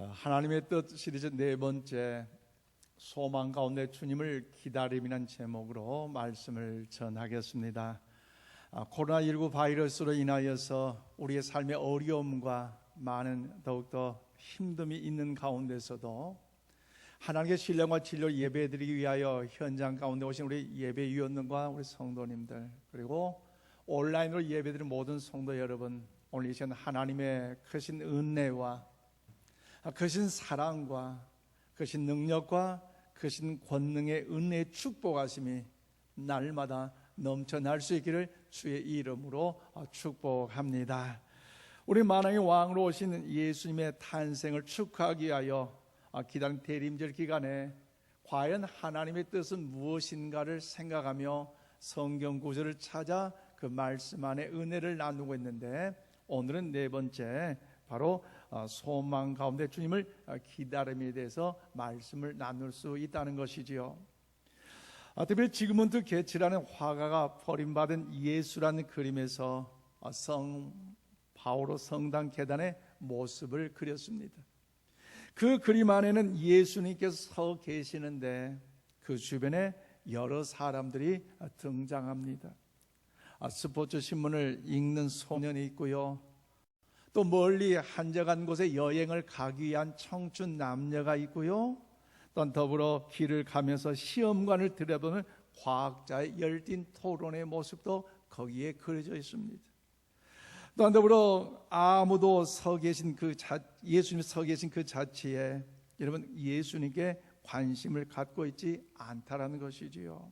어, 하나님의 뜻 시리즈 네 번째 소망 가운데 주님을 기다림이라는 제목으로 말씀을 전하겠습니다. 아, 코로나19 바이러스로 인하여서 우리의 삶의 어려움과 많은 더욱더 힘듦이 있는 가운데서도 하나님의 신령과 진료 예배드리기 위하여 현장 가운데 오신 우리 예배위원들과 우리 성도님들 그리고 온라인으로 예배드리는 모든 성도 여러분 오늘 이 시간 하나님의 크신 은혜와 크신 사랑과 크신 능력과 크신 권능의 은혜의 축복하심이 날마다 넘쳐날 수 있기를 주의 이름으로 축복합니다. 우리 만왕의 왕으로 오신 예수님의 탄생을 축하하기 위하여 기다린 대림절 기간에 과연 하나님의 뜻은 무엇인가를 생각하며 성경 구절을 찾아 그 말씀 안에 은혜를 나누고 있는데 오늘은 네 번째 바로 소망 가운데 주님을 기다림에 대해서 말씀을 나눌 수 있다는 것이지요. 특별히 지금은트 게치라는 화가가 버림받은 예수라는 그림에서 성 바오로 성당 계단의 모습을 그렸습니다. 그 그림 안에는 예수님께서 서 계시는데 그 주변에 여러 사람들이 등장합니다. 스포츠 신문을 읽는 소년이 있고요. 또 멀리 한적한 곳에 여행을 가기 위한 청춘 남녀가 있고요. 또 더불어 길을 가면서 시험관을 들여다보는 과학자의 열띤 토론의 모습도 거기에 그려져 있습니다. 또한 더불어 아무도 서 계신 그 자, 예수님 서 계신 그 자체에 여러분 예수님께 관심을 갖고 있지 않다라는 것이지요.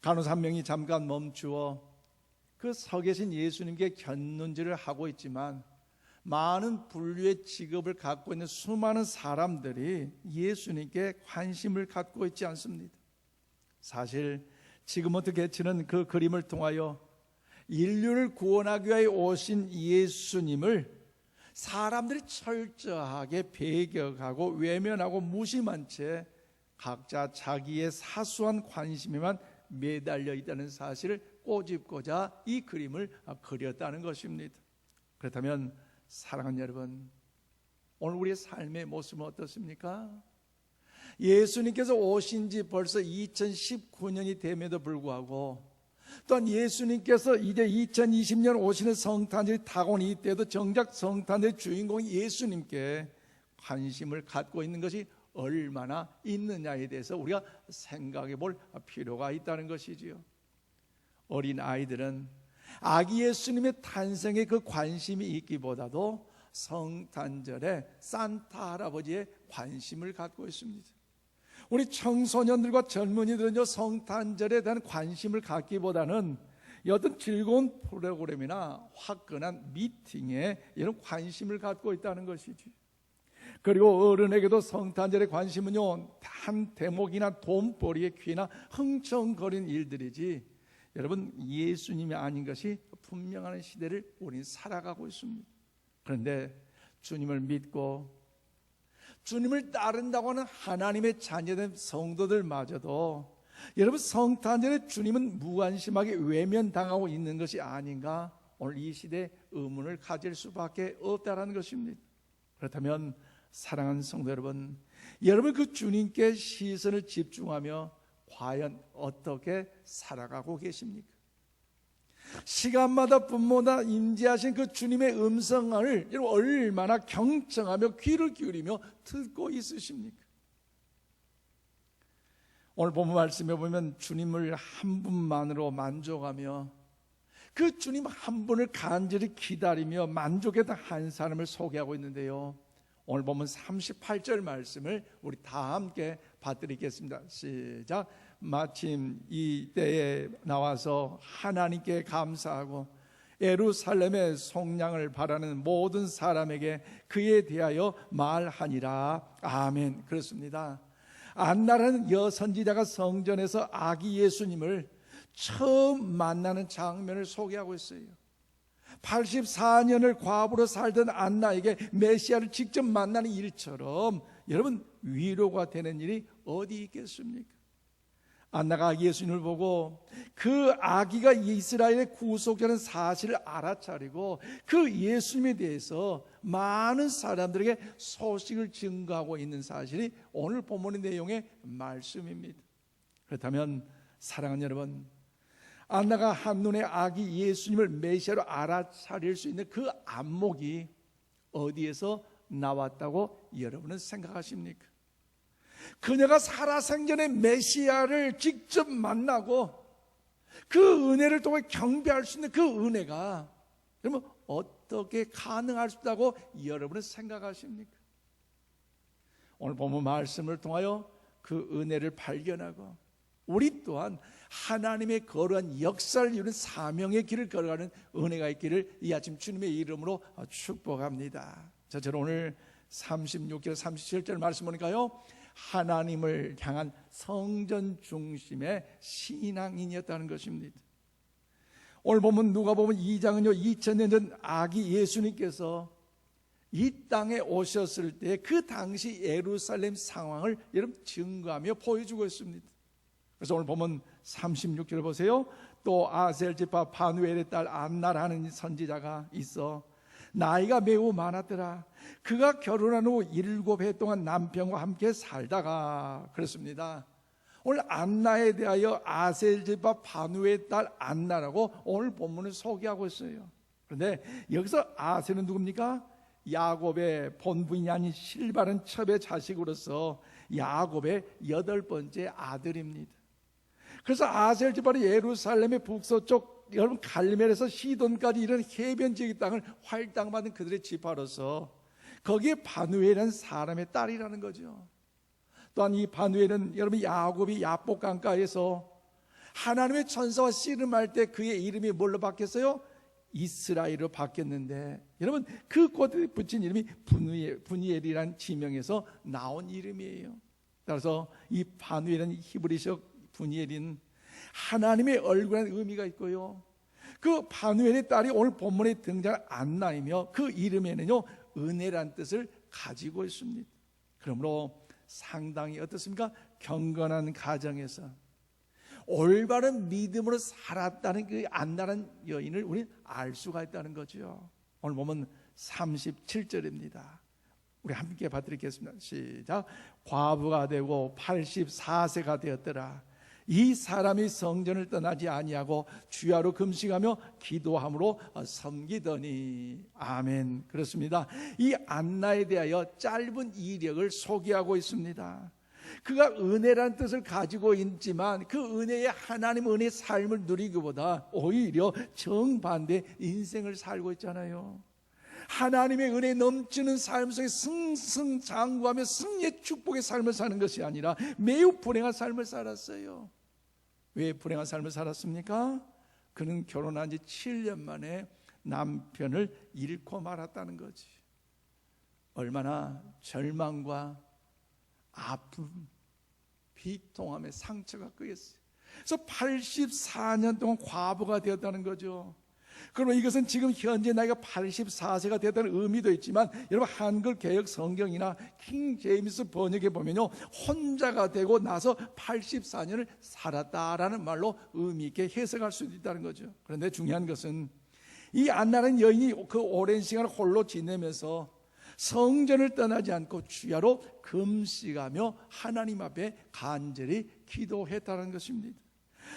간호사 한 명이 잠깐 멈추어 그 서 계신 예수님께 견눈질을 하고 있지만 많은 분류의 직업을 갖고 있는 수많은 사람들이 예수님께 관심을 갖고 있지 않습니다. 사실 지금부터 개치는 그 그림을 통하여 인류를 구원하기 위해 오신 예수님을 사람들이 철저하게 배격하고 외면하고 무심한 채 각자 자기의 사소한 관심에만 매달려 있다는 사실을 꼬집고자 이 그림을 그렸다는 것입니다. 그렇다면 사랑하는 여러분, 오늘 우리의 삶의 모습은 어떻습니까? 예수님께서 오신 지 벌써 2019년이 됨에도 불구하고 또한 예수님께서 이제 2020년 오시는 성탄절이 다가오는 이때도 정작 성탄의 주인공이 예수님께 관심을 갖고 있는 것이 얼마나 있느냐에 대해서 우리가 생각해 볼 필요가 있다는 것이지요. 어린 아이들은 아기 예수님의 탄생에 그 관심이 있기보다도 성탄절에 산타 할아버지의 관심을 갖고 있습니다. 우리 청소년들과 젊은이들은요 성탄절에 대한 관심을 갖기보다는 어떤 즐거운 프로그램이나 화끈한 미팅에 이런 관심을 갖고 있다는 것이지. 그리고 어른에게도 성탄절의 관심은요 한 대목이나 돈벌이의 귀나 흥청거린 일들이지 여러분 예수님이 아닌 것이 분명한 시대를 우리는 살아가고 있습니다. 그런데 주님을 믿고 주님을 따른다고 하는 하나님의 자녀된 성도들마저도 여러분 성탄절에 주님은 무관심하게 외면당하고 있는 것이 아닌가 오늘 이 시대에 의문을 가질 수밖에 없다라는 것입니다. 그렇다면 사랑하는 성도 여러분, 여러분 그 주님께 시선을 집중하며 과연 어떻게 살아가고 계십니까? 시간마다 분모다 임재하신 그 주님의 음성을 얼마나 경청하며 귀를 기울이며 듣고 있으십니까? 오늘 본문 말씀에 보면 주님을 한 분만으로 만족하며 그 주님 한 분을 간절히 기다리며 만족했던 한 사람을 소개하고 있는데요. 오늘 보면 38절 말씀을 우리 다 함께 받드리겠습니다. 시작. 마침 이 때에 나와서 하나님께 감사하고 예루살렘의 속량을 바라는 모든 사람에게 그에 대하여 말하니라. 아멘. 그렇습니다. 안나라는 여선지자가 성전에서 아기 예수님을 처음 만나는 장면을 소개하고 있어요. 84년을 과부로 살던 안나에게 메시아를 직접 만나는 일처럼 여러분 위로가 되는 일이 어디 있겠습니까? 안나가 예수님을 보고 그 아기가 이스라엘의 구속자는 사실을 알아차리고 그 예수님에 대해서 많은 사람들에게 소식을 증거하고 있는 사실이 오늘 본문의 내용의 말씀입니다. 그렇다면 사랑하는 여러분, 안나가 한눈에 아기 예수님을 메시아로 알아차릴 수 있는 그 안목이 어디에서 나왔다고 여러분은 생각하십니까? 그녀가 살아생전에 메시아를 직접 만나고 그 은혜를 통해 경배할 수 있는 그 은혜가 그러면 어떻게 가능할 수 있다고 여러분은 생각하십니까? 오늘 본문 말씀을 통하여 그 은혜를 발견하고 우리 또한 하나님의 거룩한 역사를 이루는 사명의 길을 걸어가는 은혜가 있기를 이 아침 주님의 이름으로 축복합니다. 자, 저는 오늘 36절 37절 말씀 보니까요. 하나님을 향한 성전 중심의 신앙인이었다는 것입니다. 오늘 보면 누가 보면 2장은요 2000년 전 아기 예수님께서 이 땅에 오셨을 때 그 당시 예루살렘 상황을 여러분 증거하며 보여주고 있습니다. 그래서 오늘 보면 36절 보세요. 또 아셀 지파 파누엘의 딸 안나라는 선지자가 있어 나이가 매우 많았더라. 그가 결혼한 후 일곱 해 동안 남편과 함께 살다가 그렇습니다. 오늘 안나에 대하여 아셀 지파 파누의 딸 안나라고 오늘 본문을 소개하고 있어요. 그런데 여기서 아셀은 누굽니까? 야곱의 본부인이 아닌 실바른 첩의 자식으로서 야곱의 여덟 번째 아들입니다. 그래서 아셀 지파는 예루살렘의 북서쪽 여러분 갈멜에서 시돈까지 이런 해변 지역 땅을 활당받은 그들의 지파로서 거기에 바누엘이라는 사람의 딸이라는 거죠. 또한 이 바누엘은 여러분 야곱이 야복 강가에서 하나님의 천사와 씨름할 때 그의 이름이 뭘로 바뀌었어요? 이스라엘로 바뀌었는데 여러분 그 꽃에 붙인 이름이 분이엘, 분이엘이란 지명에서 나온 이름이에요. 따라서 이 바누엘은 히브리적 분이엘인 하나님의 얼굴이라는 의미가 있고요. 그 바누엘의 딸이 오늘 본문에 등장한 안나이며 그 이름에는요 은혜란 뜻을 가지고 있습니다. 그러므로 상당히 어떻습니까? 경건한 가정에서 올바른 믿음으로 살았다는 그 안나란 여인을 우리 알 수가 있다는 거죠. 오늘 보면 37절입니다. 우리 함께 받드리겠습니다. 시작. 과부가 되고 84세가 되었더라. 이 사람이 성전을 떠나지 아니하고 주야로 금식하며 기도함으로 섬기더니 아멘 그렇습니다. 이 안나에 대하여 짧은 이력을 소개하고 있습니다. 그가 은혜라는 뜻을 가지고 있지만 그 은혜의 하나님 은혜의 삶을 누리기보다 오히려 정반대 인생을 살고 있잖아요. 하나님의 은혜 넘치는 삶 속에 승승장구하며 승리의 축복의 삶을 사는 것이 아니라 매우 불행한 삶을 살았어요. 왜 불행한 삶을 살았습니까? 그는 결혼한 지 7년 만에 남편을 잃고 말았다는 거지. 얼마나 절망과 아픔, 비통함에 상처가 끄였어요. 그래서 84년 동안 과부가 되었다는 거죠. 그러면 이것은 지금 현재 나이가 84세가 되었다는 의미도 있지만 여러분 한글 개혁 성경이나 킹 제임스 번역에 보면요 혼자가 되고 나서 84년을 살았다라는 말로 의미 있게 해석할 수도 있다는 거죠. 그런데 중요한 것은 이 안나는 여인이 그 오랜 시간을 홀로 지내면서 성전을 떠나지 않고 주야로 금식하며 하나님 앞에 간절히 기도했다는 것입니다.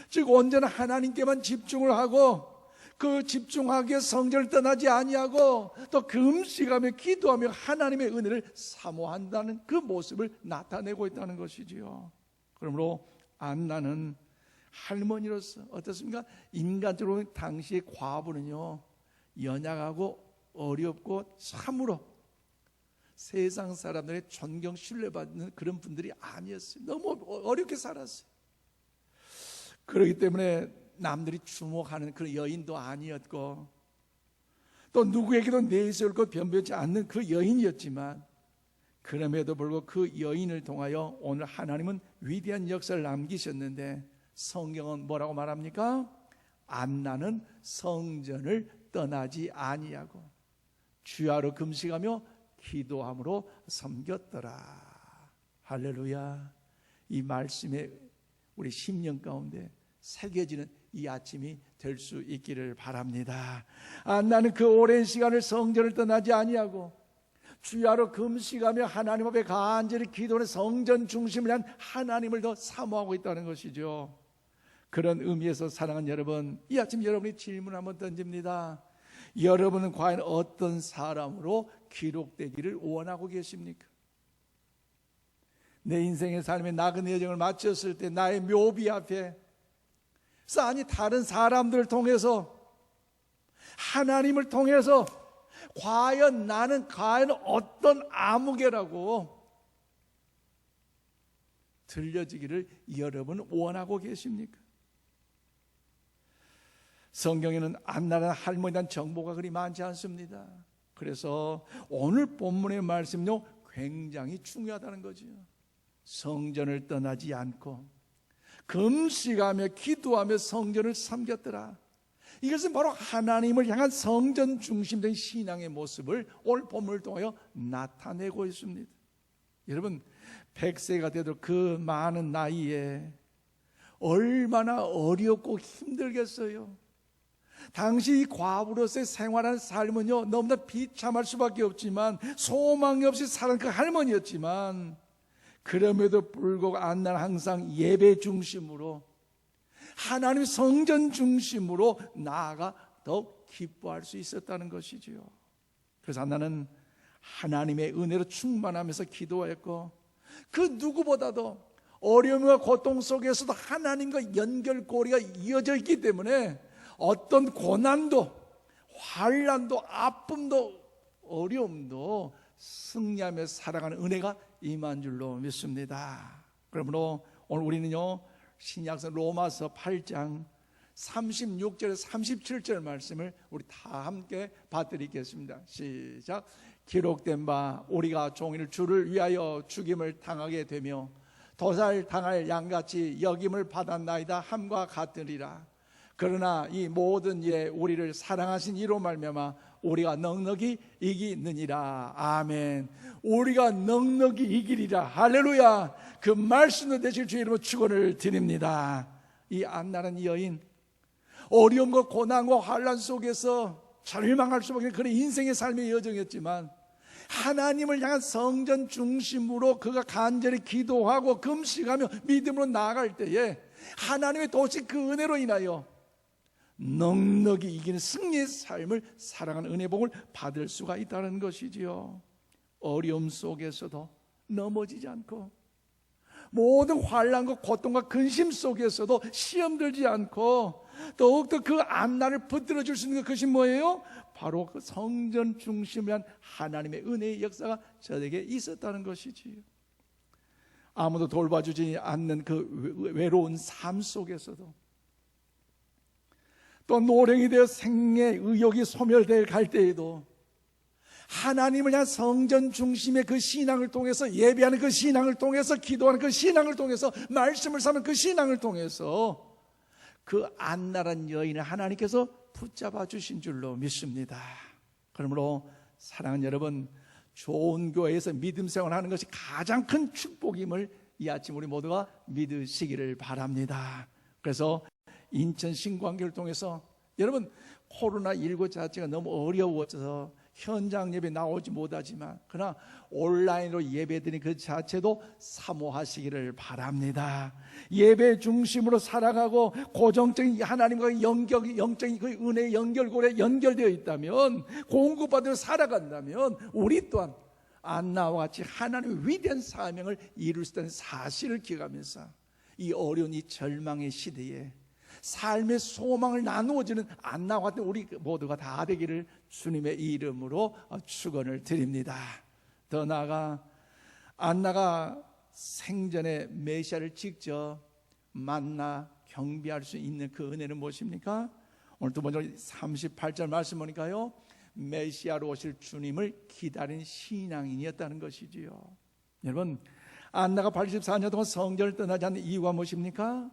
즉 언제나 하나님께만 집중을 하고 그 집중하기에 성전을 떠나지 아니하고 또 금식하며 기도하며 하나님의 은혜를 사모한다는 그 모습을 나타내고 있다는 것이지요. 그러므로 안나는 할머니로서 어떻습니까? 인간적으로 당시의 과부는요 연약하고 어렵고 참으로 세상 사람들의 존경 신뢰받는 그런 분들이 아니었어요. 너무 어렵게 살았어요. 그렇기 때문에 남들이 주목하는 그런 여인도 아니었고 또 누구에게도 내세울 것 변변치 않는 그 여인이었지만 그럼에도 불구하고 그 여인을 통하여 오늘 하나님은 위대한 역사를 남기셨는데 성경은 뭐라고 말합니까? 안나는 성전을 떠나지 아니하고 주야로 금식하며 기도함으로 섬겼더라. 할렐루야. 이 말씀에 우리 심령 가운데 새겨지는 이 아침이 될 수 있기를 바랍니다. 아, 나는 그 오랜 시간을 성전을 떠나지 아니하고 주야로 금식하며 하나님 앞에 간절히 기도하는 성전 중심을 한 하나님을 더 사모하고 있다는 것이죠. 그런 의미에서 사랑하는 여러분, 이 아침 여러분이 질문 한번 던집니다. 여러분은 과연 어떤 사람으로 기록되기를 원하고 계십니까? 내 인생의 삶의 나그네 여정을 마쳤을 때 나의 묘비 앞에 서 아니 다른 사람들을 통해서 하나님을 통해서 과연 나는 과연 어떤 아무개라고 들려지기를 여러분 원하고 계십니까? 성경에는 안나라는 할머니에 대한 정보가 그리 많지 않습니다. 그래서 오늘 본문의 말씀요 굉장히 중요하다는 거죠. 성전을 떠나지 않고 금식하며 기도하며 성전을 섬겼더라. 이것은 바로 하나님을 향한 성전 중심된 신앙의 모습을 오늘 본문을 통하여 나타내고 있습니다. 여러분 100세가 돼도 그 많은 나이에 얼마나 어렵고 힘들겠어요. 당시 이 과부로서의 생활하는 삶은요 너무나 비참할 수밖에 없지만 소망이 없이 살은 그 할머니였지만 그럼에도 불구하고 안나는 항상 예배 중심으로 하나님 성전 중심으로 나아가 더욱 기뻐할 수 있었다는 것이지요. 그래서 안나는 하나님의 은혜로 충만하면서 기도했고 그 누구보다도 어려움과 고통 속에서도 하나님과 연결고리가 이어져 있기 때문에 어떤 고난도 환란도 아픔도 어려움도 승리하며 살아가는 은혜가 임한 줄로 믿습니다. 그러므로 오늘 우리는요 신약서 로마서 8장 36절 37절 말씀을 우리 다 함께 받드리겠습니다. 시작. 기록된 바 우리가 종일 주를 위하여 죽임을 당하게 되며 도살 당할 양같이 여김을 받았나이다 함과 같으리라. 그러나 이 모든 일에 우리를 사랑하신 이로 말미암아 우리가 넉넉히 이기느니라. 아멘. 우리가 넉넉히 이기리라. 할렐루야. 그 말씀을 되실 주의 이름으로 축원을 드립니다. 이 안나는 여인 어려움과 고난과 환란 속에서 절망할 수밖에 그런 인생의 삶의 여정이었지만 하나님을 향한 성전 중심으로 그가 간절히 기도하고 금식하며 믿음으로 나아갈 때에 하나님의 도시 그 은혜로 인하여 넉넉히 이기는 승리의 삶을 사랑하는 은혜복을 받을 수가 있다는 것이지요. 어려움 속에서도 넘어지지 않고 모든 환란과 고통과 근심 속에서도 시험 들지 않고 더욱더 그 안나를 붙들어 줄 수 있는 것이 뭐예요? 바로 그 성전 중심한 하나님의 은혜의 역사가 저에게 있었다는 것이지요. 아무도 돌봐주지 않는 그 외로운 삶 속에서도 또 노령이 되어 생의 의욕이 소멸될 갈 때에도 하나님을 향한 성전 중심의 그 신앙을 통해서 예배하는 그 신앙을 통해서 기도하는 그 신앙을 통해서 말씀을 삼는 그 신앙을 통해서 그 안나란 여인을 하나님께서 붙잡아 주신 줄로 믿습니다. 그러므로 사랑하는 여러분 좋은 교회에서 믿음 생활하는 것이 가장 큰 축복임을 이 아침 우리 모두가 믿으시기를 바랍니다. 그래서 인천 신광교를 통해서 여러분 코로나19 자체가 너무 어려워서 현장 예배 나오지 못하지만 그러나 온라인으로 예배드린 그 자체도 사모하시기를 바랍니다. 예배 중심으로 살아가고 고정적인 하나님과 연결, 영적인 그 은혜 연결고리에 연결되어 있다면 공급받으며 살아간다면 우리 또한 안나와 같이 하나님의 위대한 사명을 이룰 수 있다는 사실을 기억하면서 이 어려운 이 절망의 시대에 삶의 소망을 나누어지는 안나와 같은 우리 모두가 다 되기를 주님의 이름으로 축원을 드립니다. 더 나아가 안나가 생전에 메시아를 직접 만나 경비할 수 있는 그 은혜는 무엇입니까? 오늘 두 번째 38절 말씀 보니까요. 메시아로 오실 주님을 기다린 신앙인이었다는 것이지요. 여러분, 안나가 84년 동안 성전을 떠나지 않는 이유가 무엇입니까?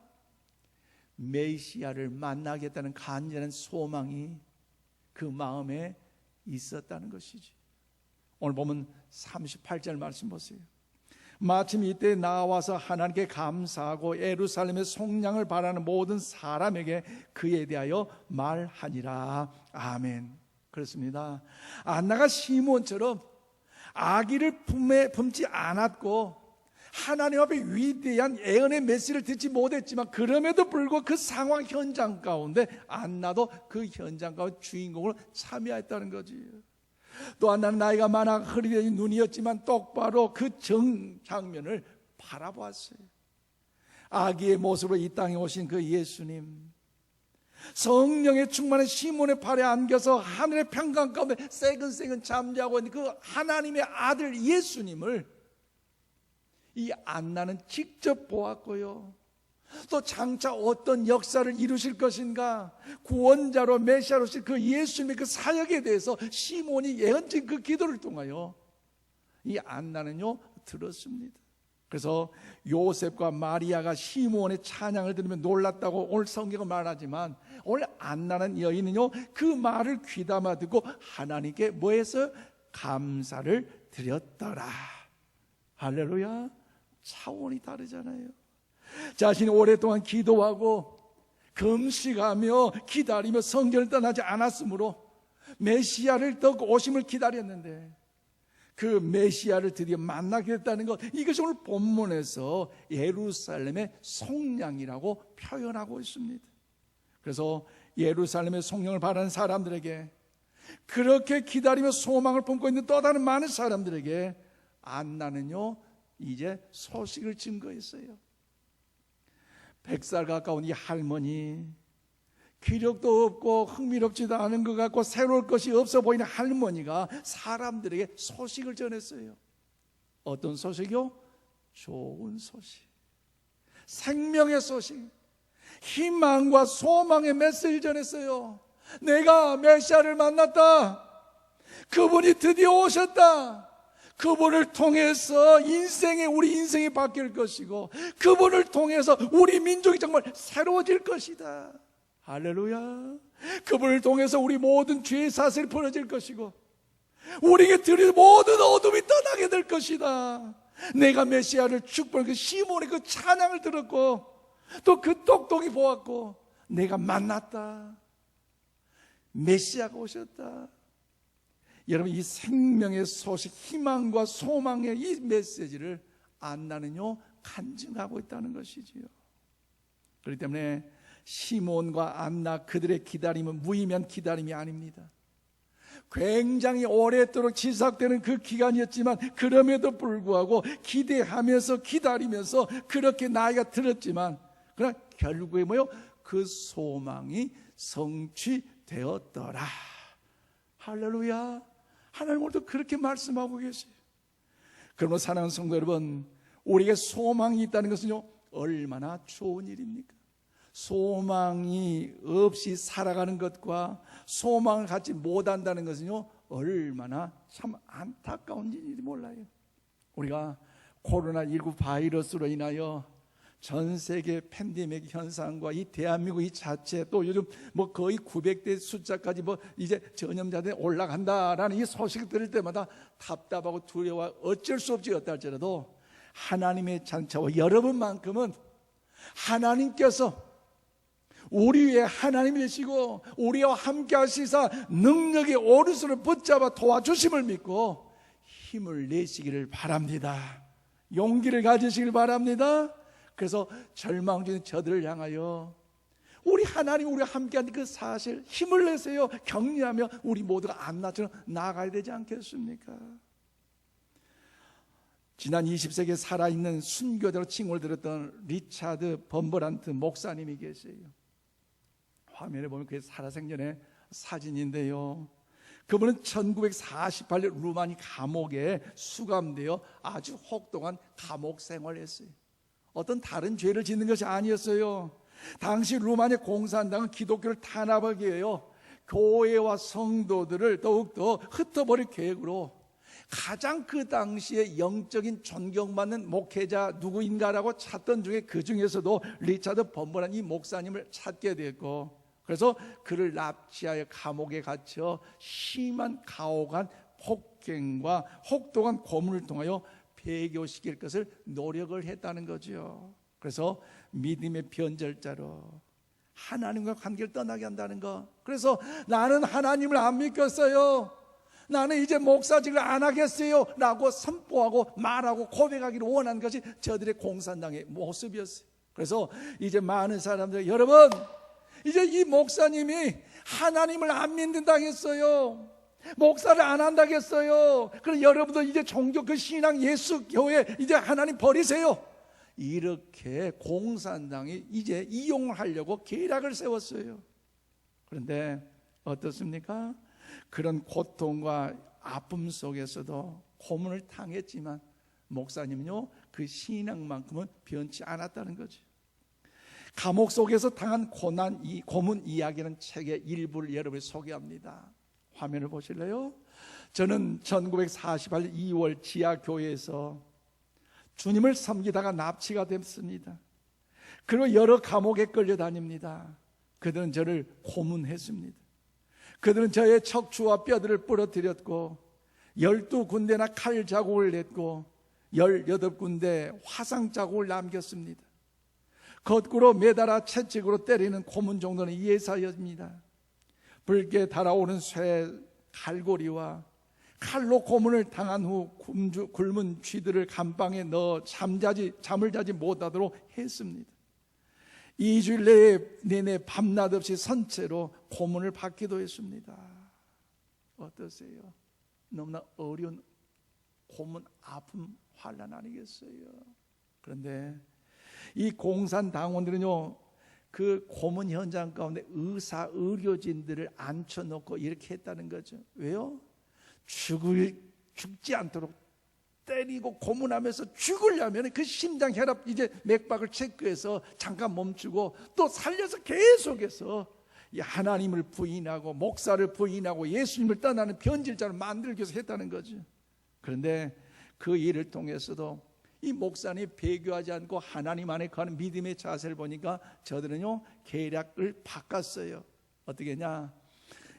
메시아를 만나겠다는 간절한 소망이 그 마음에 있었다는 것이지. 오늘 보면 38절 말씀 보세요. 마침 이때 나와서 하나님께 감사하고 예루살렘의 속량을 바라는 모든 사람에게 그에 대하여 말하니라. 아멘. 그렇습니다. 안나가 시몬처럼 아기를 품에 품지 않았고 하나님 앞에 위대한 예언의 메시지를 듣지 못했지만 그럼에도 불구하고 그 상황 현장 가운데 안나도 그 현장 가운데 주인공으로 참여했다는 거지. 또한 나는 나이가 많아 흐리된 눈이었지만 똑바로 그 정 장면을 바라보았어요. 아기의 모습으로 이 땅에 오신 그 예수님. 성령의 충만한 시몬의 팔에 안겨서 하늘의 평강 가운데 새근새근 잠자고 있는 그 하나님의 아들 예수님을 이 안나는 직접 보았고요. 또 장차 어떤 역사를 이루실 것인가 구원자로 메시아로 오실 그 예수님의 그 사역에 대해서 시몬이 예언진 그 기도를 통하여 이 안나는요 들었습니다. 그래서 요셉과 마리아가 시몬의 찬양을 들으며 놀랐다고 오늘 성경은 말하지만 오늘 안나는 여인은요 그 말을 귀담아 듣고 하나님께 뭐해서 감사를 드렸더라. 할렐루야. 차원이 다르잖아요. 자신이 오랫동안 기도하고 금식하며 기다리며 성전을 떠나지 않았으므로 메시아를 더 오심을 기다렸는데 그 메시아를 드디어 만나게 됐다는 것 이것이 오늘 본문에서 예루살렘의 속량이라고 표현하고 있습니다. 그래서 예루살렘의 속량을 바라는 사람들에게 그렇게 기다리며 소망을 품고 있는 또 다른 많은 사람들에게 안나는요 이제 소식을 증거했어요. 백살 가까운 이 할머니 기력도 없고 흥미롭지도 않은 것 같고 새로울 것이 없어 보이는 할머니가 사람들에게 소식을 전했어요. 어떤 소식이요? 좋은 소식. 생명의 소식. 희망과 소망의 메시지를 전했어요. 내가 메시아를 만났다. 그분이 드디어 오셨다. 그분을 통해서 인생의 우리 인생이 바뀔 것이고 그분을 통해서 우리 민족이 정말 새로워질 것이다. 할렐루야. 그분을 통해서 우리 모든 죄의 사슬이 풀어질 것이고 우리에게 드릴 모든 어둠이 떠나게 될 것이다. 내가 메시아를 축복한 그 시몬의 그 찬양을 들었고 또 그 똑똑히 보았고 내가 만났다. 메시아가 오셨다. 여러분 이 생명의 소식, 희망과 소망의 이 메시지를 안나는요 간증하고 있다는 것이지요. 그렇기 때문에 시몬과 안나 그들의 기다림은 무의미한 기다림이 아닙니다. 굉장히 오랫도록 지속되는 그 기간이었지만 그럼에도 불구하고 기대하면서 기다리면서 그렇게 나이가 들었지만 그러나 결국에 뭐요? 그 소망이 성취되었더라. 할렐루야. 하나님 오늘도 그렇게 말씀하고 계세요. 그러므로 사랑하는 성도 여러분, 우리에게 소망이 있다는 것은요, 얼마나 좋은 일입니까? 소망이 없이 살아가는 것과 소망을 갖지 못한다는 것은요, 얼마나 참 안타까운 일인지 몰라요. 우리가 코로나19 바이러스로 인하여 전 세계 팬데믹 현상과 이 대한민국 이 자체 또 요즘 뭐 거의 900대 숫자까지 뭐 이제 전염자들이 올라간다라는 이 소식을 들을 때마다 답답하고 두려워 어쩔 수 없지 어떨지라도 하나님의 장차와 여러분만큼은 하나님께서 우리 위에 하나님이 되시고 우리와 함께 하시사 능력의 오른손을 붙잡아 도와주심을 믿고 힘을 내시기를 바랍니다. 용기를 가지시길 바랍니다. 그래서 절망 중인 저들을 향하여 우리 하나님 우리와 함께한 그 사실 힘을 내세요 격려하며 우리 모두가 안나처럼 나아가야 되지 않겠습니까? 지난 20세기에 살아있는 순교자로 칭호를 들었던 리차드 범버란트 목사님이 계세요. 화면에 보면 그게 살아생전의 사진인데요. 그분은 1948년 루마니 감옥에 수감되어 아주 혹독한 감옥 생활을 했어요. 어떤 다른 죄를 짓는 것이 아니었어요. 당시 루마니아 공산당은 기독교를 탄압하기 위해요. 교회와 성도들을 더욱더 흩어버릴 계획으로 가장 그 당시에 영적인 존경받는 목회자 누구인가라고 찾던 중에 그 중에서도 리차드 범버란 이 목사님을 찾게 됐고 그래서 그를 납치하여 감옥에 갇혀 심한 가혹한 폭행과 혹독한 고문을 통하여 배교시킬 것을 노력을 했다는 거죠. 그래서 믿음의 변절자로 하나님과 관계를 떠나게 한다는 거. 그래서 나는 하나님을 안 믿겠어요. 나는 이제 목사직을 안 하겠어요. 라고 선포하고 말하고 고백하기를 원하는 것이 저들의 공산당의 모습이었어요. 그래서 이제 많은 사람들, 여러분, 이제 이 목사님이 하나님을 안 믿는다겠어요. 목사를 안 한다겠어요. 그럼 여러분도 이제 종교 그 신앙 예수 교회 이제 하나님 버리세요. 이렇게 공산당이 이제 이용을 하려고 계략을 세웠어요. 그런데 어떻습니까? 그런 고통과 아픔 속에서도 고문을 당했지만 목사님은요 그 신앙만큼은 변치 않았다는 거죠. 감옥 속에서 당한 고난 이 고문 이야기는 책의 일부를 여러분이 소개합니다. 화면을 보실래요? 저는 1948년 2월 지하 교회에서 주님을 섬기다가 납치가 됐습니다. 그리고 여러 감옥에 끌려다닙니다. 그들은 저를 고문했습니다. 그들은 저의 척추와 뼈들을 부러뜨렸고 열두 군데나 칼 자국을 냈고 열여덟 군데 화상 자국을 남겼습니다. 거꾸로 매달아 채찍으로 때리는 고문 정도는 예사였습니다. 붉게 달아오는 쇠 갈고리와 칼로 고문을 당한 후 굶은 쥐들을 감방에 넣어 잠자지 잠을 자지 못하도록 했습니다. 이주일 내에 내내 밤낮 없이 선체로 고문을 받기도 했습니다. 어떠세요? 너무나 어려운 고문 아픔 환란 아니겠어요? 그런데 이 공산 당원들은요 그 고문 현장 가운데 의사 의료진들을 앉혀놓고 이렇게 했다는 거죠. 왜요? 죽을 죽지 않도록 때리고 고문하면서 죽으려면 그 심장 혈압 이제 맥박을 체크해서 잠깐 멈추고 또 살려서 계속해서 이 하나님을 부인하고 목사를 부인하고 예수님을 떠나는 변질자를 만들기 위해서 했다는 거죠. 그런데 그 일을 통해서도 이 목사님 배교하지 않고 하나님 안에 가는 믿음의 자세를 보니까 저들은요 계략을 바꿨어요. 어떻게 했냐?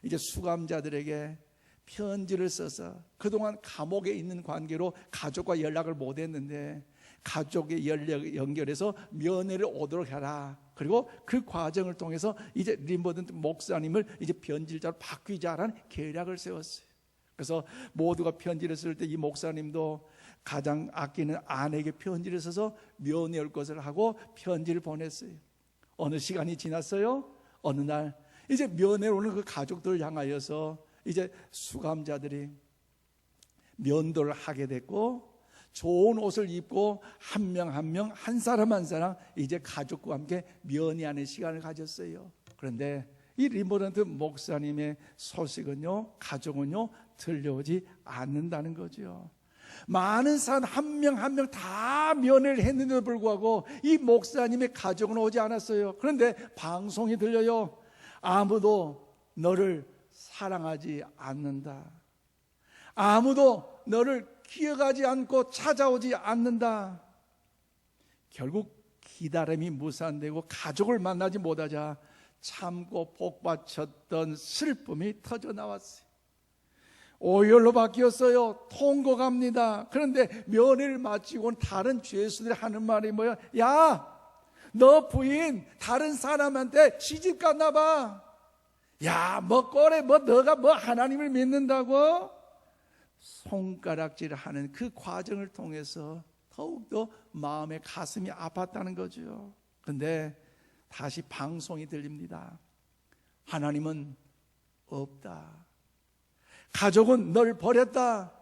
이제 수감자들에게 편지를 써서 그동안 감옥에 있는 관계로 가족과 연락을 못 했는데 가족의 연락 연결해서 면회를 오도록 해라. 그리고 그 과정을 통해서 이제 림버든 목사님을 이제 변질자로 바뀌자라는 계략을 세웠어요. 그래서 모두가 편지를 쓸 때 이 목사님도 가장 아끼는 아내에게 편지를 써서 면회 올 것을 하고 편지를 보냈어요. 어느 시간이 지났어요? 어느 날 이제 면회 오는 그 가족들을 향하여서 이제 수감자들이 면도를 하게 됐고 좋은 옷을 입고 한 명 한 명 한 사람 한 사람 이제 가족과 함께 면회하는 시간을 가졌어요. 그런데 이 리모런트 목사님의 소식은요, 가족은요 들려오지 않는다는 거죠. 많은 사람 한 명 한 명 다 면회를 했는데도 불구하고 이 목사님의 가족은 오지 않았어요. 그런데 방송이 들려요. 아무도 너를 사랑하지 않는다. 아무도 너를 기억하지 않고 찾아오지 않는다. 결국 기다림이 무산되고 가족을 만나지 못하자 참고 복받쳤던 슬픔이 터져 나왔어요. 오열로 바뀌었어요. 통곡합니다. 그런데 면회를 마치고 다른 죄수들이 하는 말이 뭐야? 야, 너 부인 다른 사람한테 시집 갔나 봐. 야, 뭐 꼬래, 뭐 너가 뭐 하나님을 믿는다고? 손가락질 하는 그 과정을 통해서 더욱더 마음의 가슴이 아팠다는 거죠. 근데 다시 방송이 들립니다. 하나님은 없다. 가족은 널 버렸다.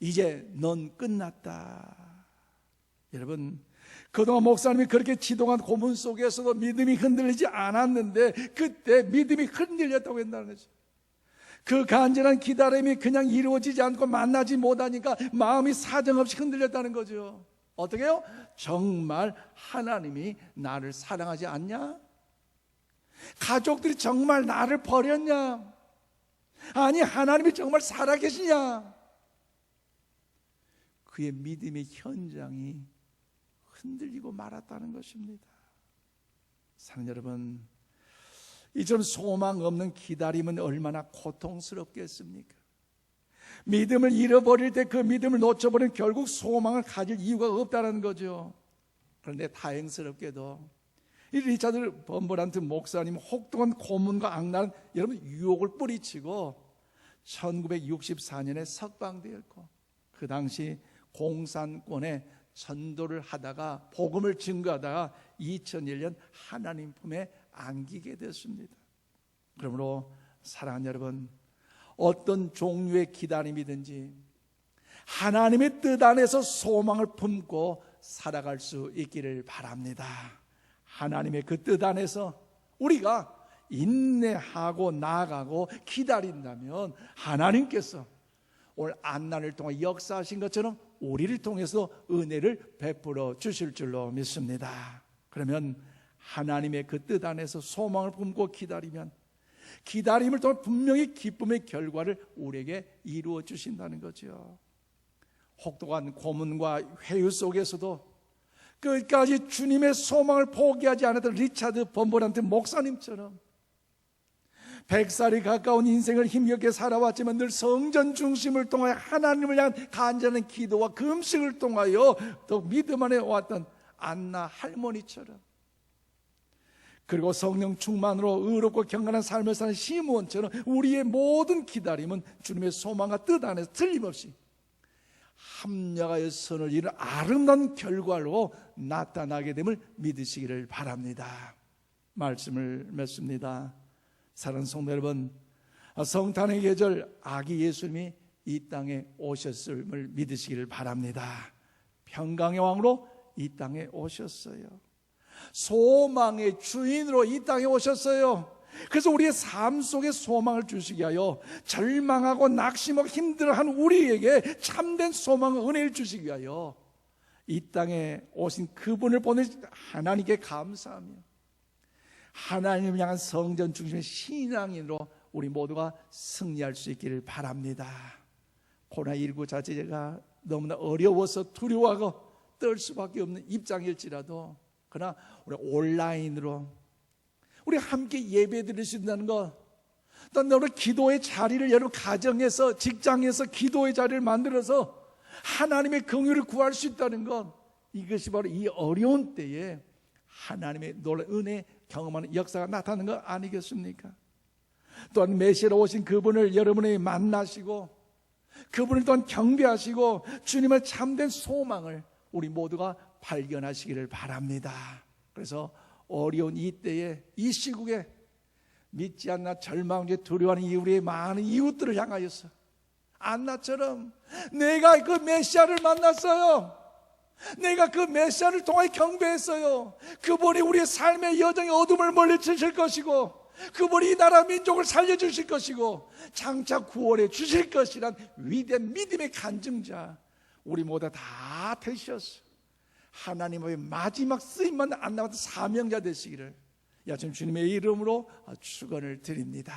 이제 넌 끝났다. 여러분, 그동안 목사님이 그렇게 지동한 고문 속에서도 믿음이 흔들리지 않았는데 그때 믿음이 흔들렸다고 한다는 거죠. 그 간절한 기다림이 그냥 이루어지지 않고 만나지 못하니까 마음이 사정없이 흔들렸다는 거죠. 어떻게 요? 정말 하나님이 나를 사랑하지 않냐? 가족들이 정말 나를 버렸냐? 아니, 하나님이 정말 살아계시냐? 그의 믿음의 현장이 흔들리고 말았다는 것입니다. 사는 여러분, 이처럼 소망 없는 기다림은 얼마나 고통스럽겠습니까? 믿음을 잃어버릴 때 그 믿음을 놓쳐버리면 결국 소망을 가질 이유가 없다는 거죠. 그런데 다행스럽게도 이 리차드 범버란트 목사님 혹독한 고문과 악랄은 여러분 유혹을 뿌리치고 1964년에 석방되었고 그 당시 공산권에 전도를 하다가 복음을 증거하다가 2001년 하나님 품에 안기게 됐습니다. 그러므로 사랑하는 여러분 어떤 종류의 기다림이든지 하나님의 뜻 안에서 소망을 품고 살아갈 수 있기를 바랍니다. 하나님의 그 뜻 안에서 우리가 인내하고 나아가고 기다린다면 하나님께서 오늘 안난을 통해 역사하신 것처럼 우리를 통해서 은혜를 베풀어 주실 줄로 믿습니다. 그러면 하나님의 그 뜻 안에서 소망을 품고 기다리면 기다림을 통해 분명히 기쁨의 결과를 우리에게 이루어 주신다는 거죠. 혹독한 고문과 회유 속에서도 끝까지 주님의 소망을 포기하지 않았던 리차드 범버란트 목사님처럼 백살이 가까운 인생을 힘겹게 살아왔지만 늘 성전 중심을 통하여 하나님을 향한 간절한 기도와 금식을 통하여 더 믿음 안에 왔던 안나 할머니처럼 그리고 성령 충만으로 의롭고 경건한 삶을 사는 시므온처럼 우리의 모든 기다림은 주님의 소망과 뜻 안에서 틀림없이 합력하여 선을 이룬 아름다운 결과로 나타나게 됨을 믿으시기를 바랍니다. 말씀을 맺습니다. 사랑하는 성도 여러분, 성탄의 계절 아기 예수님이 이 땅에 오셨음을 믿으시기를 바랍니다. 평강의 왕으로 이 땅에 오셨어요. 소망의 주인으로 이 땅에 오셨어요. 그래서 우리의 삶 속에 소망을 주시게 하여 절망하고 낙심하고 힘들어하는 우리에게 참된 소망을 은혜를 주시게 하여 이 땅에 오신 그분을 보내 하나님께 감사하며 하나님을 향한 성전 중심의 신앙인으로 우리 모두가 승리할 수 있기를 바랍니다. 코로나19 자체가 너무나 어려워서 두려워하고 떨 수밖에 없는 입장일지라도 그러나 우리 온라인으로 우리 함께 예배 드릴 수 있다는 것, 또 우리 기도의 자리를 여러분 가정에서 직장에서 기도의 자리를 만들어서 하나님의 긍휼을 구할 수 있다는 것, 이것이 바로 이 어려운 때에 하나님의 놀라운 은혜 경험하는 역사가 나타나는 것 아니겠습니까? 또한 메시아로 오신 그분을 여러분이 만나시고 그분을 또한 경배하시고 주님의 참된 소망을 우리 모두가 발견하시기를 바랍니다. 그래서 어려운 이 때에 이 시국에 믿지 않나 절망에 두려워하는 이 우리의 많은 이웃들을 향하여서 안나처럼 내가 그 메시아를 만났어요. 내가 그 메시아를 통해 경배했어요. 그분이 우리의 삶의 여정의 어둠을 멀리치실 것이고 그분이 이 나라 민족을 살려주실 것이고 장차 구원해 주실 것이란 위대한 믿음의 간증자 우리 모두 다 되셨어. 하나님의 마지막 쓰임만 안 남았던 사명자 되시기를 야전 주님의 이름으로 축원을 드립니다.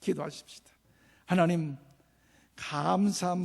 기도하십시다. 하나님 감사합니다.